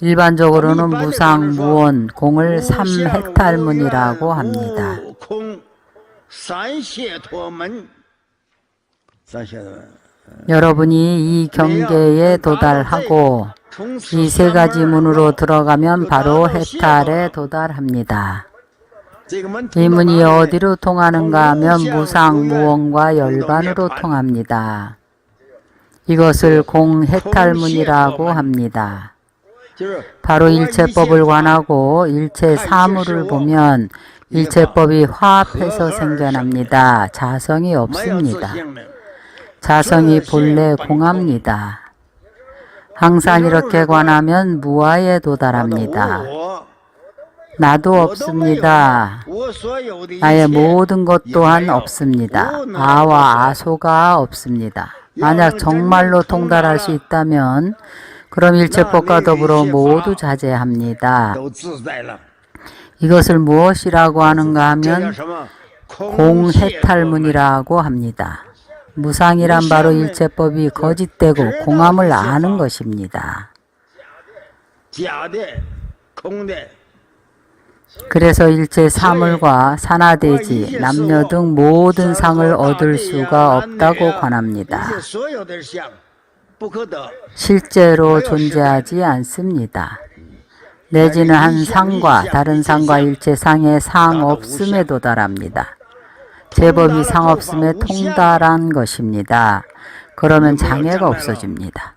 일반적으로는 무상 무원 공을 3헥탈문이라고 합니다. 여러분이 이 경계에 도달하고 이 세 가지 문으로 들어가면 바로 해탈에 도달합니다. 이 문이 어디로 통하는가 하면 무상, 무원과 열반으로 통합니다. 이것을 공해탈문이라고 합니다. 바로 일체법을 관하고 일체 사물을 보면 일체법이 화합해서 생겨납니다. 자성이 없습니다. 자성이 본래 공합니다. 항상 이렇게 관하면 무아에 도달합니다. 나도 없습니다. 나의 모든 것 또한 없습니다. 아와 아소가 없습니다. 만약 정말로 통달할 수 있다면 그럼 일체법과 더불어 모두 자제합니다. 이것을 무엇이라고 하는가 하면 공해탈문이라고 합니다. 무상이란 바로 일체법이 거짓되고 공함을 아는 것입니다. 그래서 일체 사물과 산화돼지, 남녀 등 모든 상을 얻을 수가 없다고 관합니다. 실제로 존재하지 않습니다. 내지는 한 상과 다른 상과 일체상의 상 없음에 도달합니다. 제법이 상 없음에 통달한 것입니다. 그러면 장애가 없어집니다.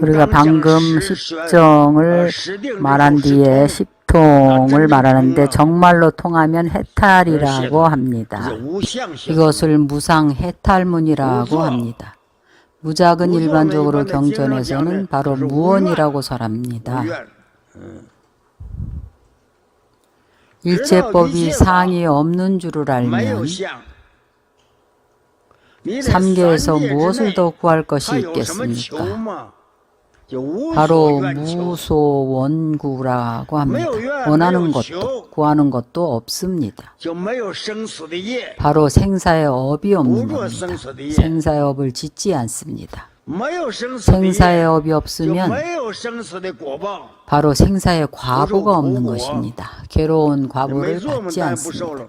우리가 방금 십정을 말한 뒤에 십통을 말하는데 정말로 통하면 해탈이라고 합니다. 이것을 무상 해탈문이라고 합니다. 무작은 일반적으로 경전에서는 바로 무언이라고 설합니다. 일체법이 상이 없는 줄을 알면 삼계에서 무엇을 더 구할 것이 있겠습니까? 바로 무소원구라고 합니다. 원하는 것도 구하는 것도 없습니다. 바로 생사의 업이 없는 겁니다. 생사의 업을 짓지 않습니다. 생사의 업이 없으면 바로 생사의 과부가 없는 것입니다. 괴로운 과부를 받지 않습니다.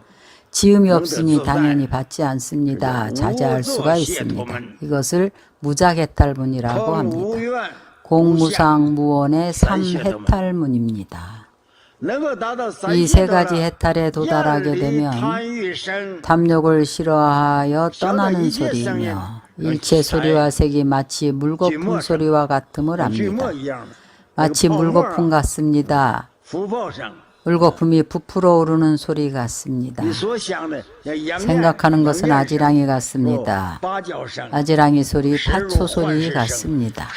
지음이 없으니 당연히 받지 않습니다. 자제할 수가 있습니다. 이것을 무자개탈문이라고 합니다. 공무상 무원의 삼해탈문입니다. 이 세 가지 해탈에 도달하게 되면 탐욕을 싫어하여 떠나는 소리이며 일체 소리와 색이 마치 물거품 소리와 같음을 압니다. 마치 물거품 같습니다. 울거품이 부풀어 오르는 소리 같습니다. 생각하는 것은 아지랑이 같습니다. 아지랑이 소리, 파초 소리 같습니다.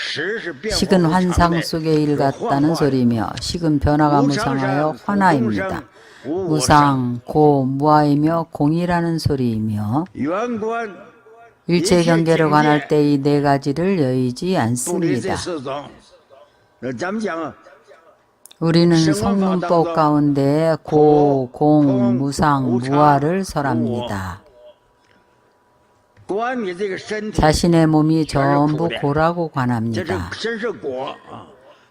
식은 환상 속의 일 같다는 소리며 식은 변화가 무상하여 환화입니다. 무상, 고, 무아이며 공이라는 소리이며 일체 경계를 관할 때 이 네 가지를 여의지 않습니다. 우리는 성문법 가운데 고, 공, 무상, 무아를 설합니다. 자신의 몸이 전부 고라고 관합니다.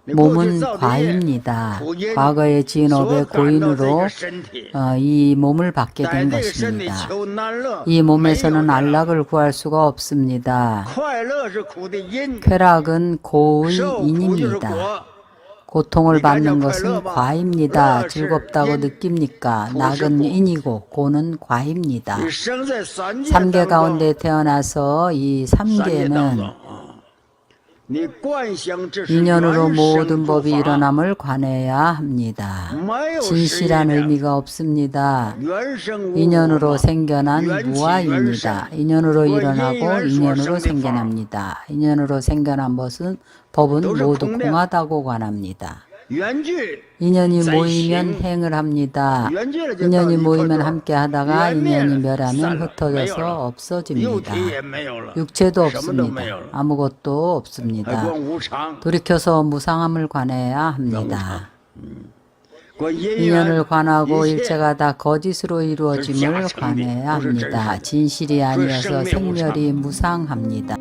몸은 과입니다. 과거의 진업의 고인으로 어, 이 몸을 받게 된 것입니다. 이 몸에서는 안락을 구할 수가 없습니다. 쾌락은 고의 인입니다. 고통을 받는 것은 과입니다. 즐겁다고 느낍니까? 낙은 인이고 고는 과입니다. 삼계 가운데 태어나서 이 삼계는 인연으로 모든 법이 일어남을 관해야 합니다. 진실한 의미가 없습니다. 인연으로 생겨난 무아입니다. 인연으로 일어나고 인연으로 생겨납니다. 인연으로 생겨난 것은 법은 모두 공하다고 관합니다. 인연이 모이면 행을 합니다. 인연이 모이면 함께 하다가 인연이 멸하면 흩어져서 없어집니다. 육체도 없습니다. 아무것도 없습니다. 돌이켜서 무상함을 관해야 합니다. 인연을 관하고 일체가 다 거짓으로 이루어짐을 관해야 합니다. 진실이 아니어서 생멸이 무상합니다.